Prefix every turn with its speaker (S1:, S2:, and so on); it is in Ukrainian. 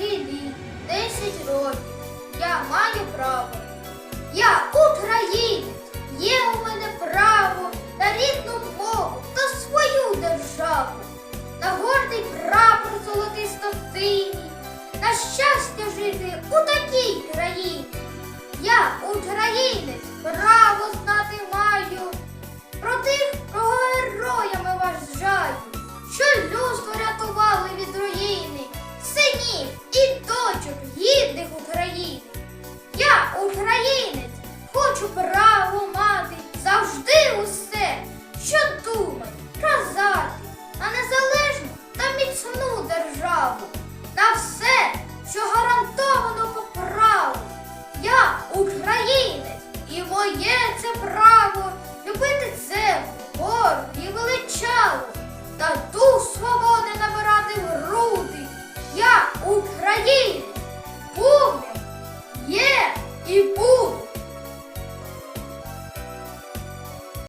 S1: літ, десять років. Я маю право. Я українець, є у мене право на рідну мову та свою державу, на гордий прапор золотий стовтині, на щастя жити у такій країні. Я українець, хочу право мати завжди усе, що думаю, казати на незалежну та міцну державу, на все, що гарантовано по праву. Я українець, і моє це право любити землю, гору і величаву, та дух свободи набирати в груди. Я українець, був, є і буду.